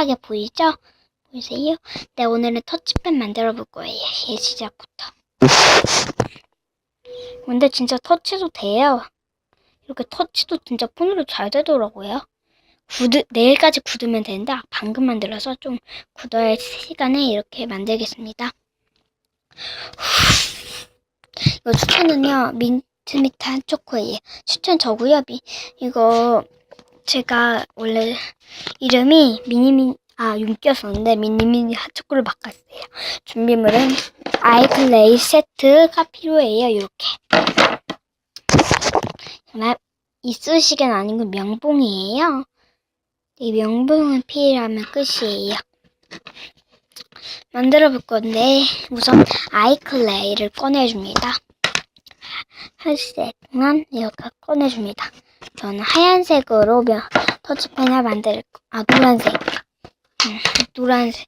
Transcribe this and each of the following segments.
밋밋하게 보이죠? 보이세요? 네, 오늘은 터치펜 만들어 볼 거예요. 예, 시작부터. 근데 진짜 터치도 돼요. 이렇게 터치도 진짜 폰으로 잘 되더라고요. 굳 내일까지 굳으면 되는데 방금 만들어서 좀 굳어야 할 시간에 이렇게 만들겠습니다. 이거 추천은요 민트미트 한 초코예요. 추천 저고요. 미, 이거 제가 원래 이름이 미니미 아 윤기였었는데 미니미니 핫초코를 바꿨어요. 준비물은 아이클레이 세트가 필요해요. 이렇게. 정말 이쑤시개는 아니고 명봉이에요. 이 명봉은 필요하면 끝이에요. 만들어 볼 건데 우선 아이클레이를 꺼내줍니다. 한 시간 동안 이렇게 꺼내줍니다. 저는 하얀색으로 명, 터치펜을 만들 거, 아 노란색, 음, 노란색.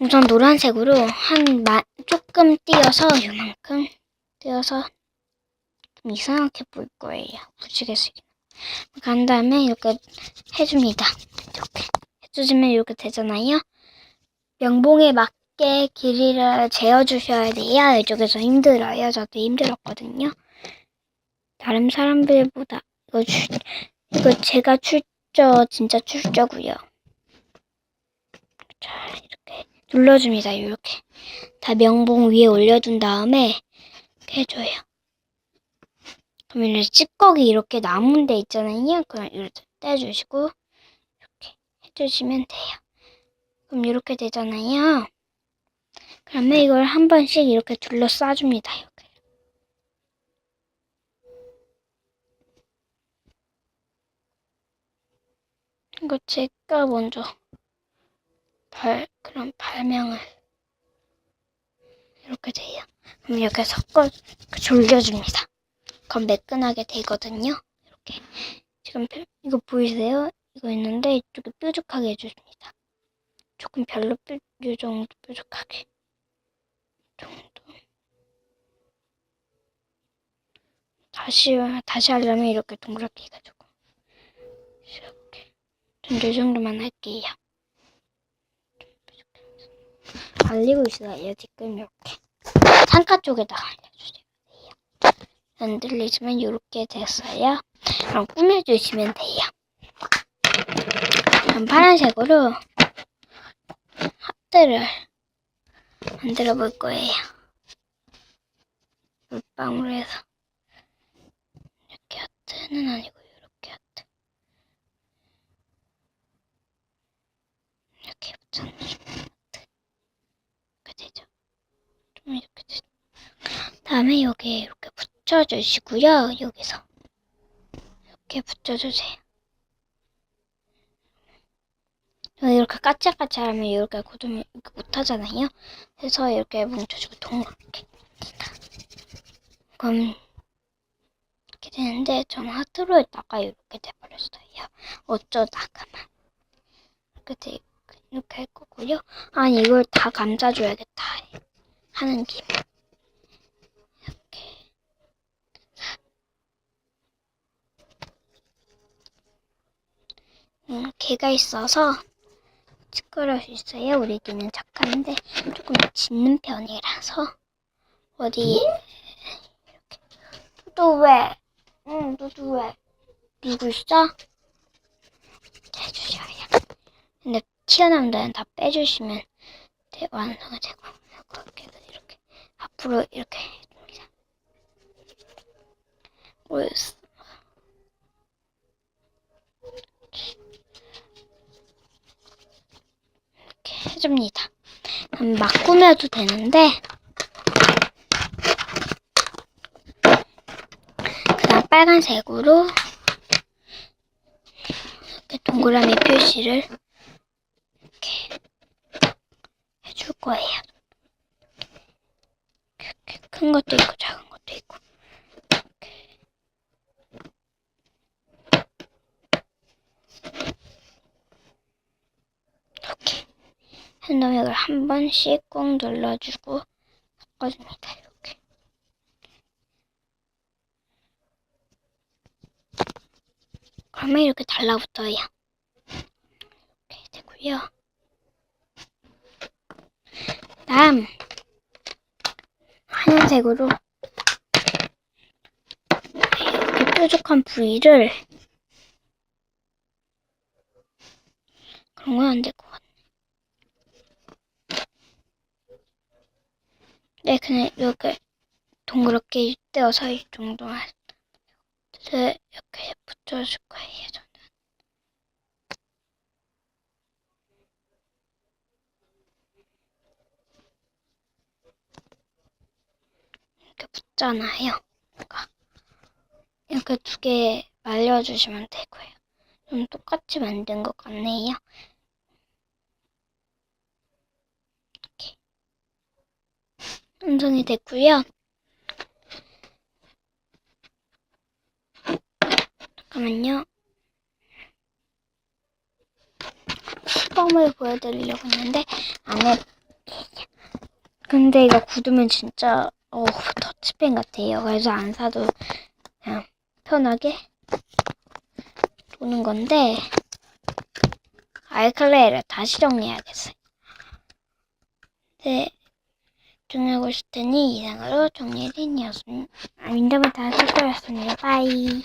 우선 노란색으로 한 마, 조금 띄어서 요만큼 띄어서 좀 이상하게 보일 거예요. 무지개색이. 간 다음에 이렇게 해줍니다. 이렇게 해주시면 이렇게 되잖아요. 명봉에 맞게 길이를 재어주셔야 돼요. 이쪽에서 힘들어요. 저도 힘들었거든요. 다른 사람들보다 이거 출, 이거 제가 출저 진짜 출저고요. 자 이렇게 눌러줍니다. 이렇게 다 명봉 위에 올려둔 다음에 이렇게 해줘요. 그러면 찌꺼기 이렇게 남은 데 있잖아요. 그럼 이렇게 떼주시고 이렇게 해주시면 돼요. 그럼 이렇게 되잖아요. 그러면 이걸 한 번씩 이렇게 둘러싸줍니다. 이거 제가 먼저 발 그럼 발명을 이렇게 돼요. 그럼 이렇게 섞어 졸려줍니다. 그럼 매끈하게 되거든요. 이렇게 지금 펴- 이거 보이세요? 이거 있는데 이쪽에 뾰족하게 해줍니다. 조금 별로 뾰, 이 정도 뾰족하게. 이 정도. 다시 다시 하려면 이렇게 동그랗게 해가지고 이 정도만 할게요. 알리고 있어요 지금 이렇게 창가 쪽에다가 알려주세요. 안 들리지만 이렇게 됐어요. 그럼 꾸며주시면 돼요. 그럼 파란색으로 하트를 만들어 볼 거예요. 물방울로 해서 이렇게 하트는 아니고 이렇게 하트 이렇게 붙여놓으면 하트 이렇게 되죠. 좀 이렇게 되죠. 다음에 여기에 이렇게 붙여주시고요. 여기서 이렇게 붙여주세요. 이렇게 까짝까짝하면 이렇게 이렇게 못하잖아요. 그래서 이렇게 뭉쳐주고 동그랗게 그럼 이렇게 되는데 저는 하트로 했다가 이렇게 돼버렸어요. 어쩌다가만 이렇게 돼 이렇게 할 거고요. 아니 이걸 다 감싸줘야겠다 하는 김에 이렇게 음, 개가 있어서 시끄러울 수 있어요. 우리 개는 착한데 조금 짖는 편이라서 어디 이렇게 또 왜? 응, 너도 왜? 누구 있어? 해주셔요. 근데 튀어나온 데는 다 빼주시면 돼, 완성이 되고 해서 이렇게 앞으로 이렇게 해줍니다. 보였어. 이렇게 해줍니다. 막 꾸며도 되는데 그다음 빨간색으로 이렇게 동그라미 표시를 이렇게 해줄 거예요. 이렇게 큰 것도 있고 작은 것도 있고 이렇게. 이렇게 이걸 한 번씩 꾹 눌러주고 섞어줍니다. 이렇게. 그러면 이렇게 달라붙어요. 이렇게 되고요. 다음 하얀색으로 이렇게 뾰족한 부위를 그런 건안될것 같 네. 네, 그냥 이렇게 동그랗게 떼어서 이 정도만 이렇게 붙여줄 거예요. 저는. 이렇게 붙잖아요. 그러니까 이렇게 두 개 말려주시면 되고요. 좀 똑같이 만든 것 같네요. 이렇게 완성이 됐고요. 잠깐만요. 시범을 보여드리려고 했는데 안에 근데 이거 굳으면 진짜 어 터치펜 같아요. 그래서 안 사도 그냥 편하게 도는 건데 알클레이를 다시 정리해야겠어요. 네, 정리하고 있을 테니 이상으로 정리해드렸습니다. 아, 민감한 다음 투표였습니다. 빠이.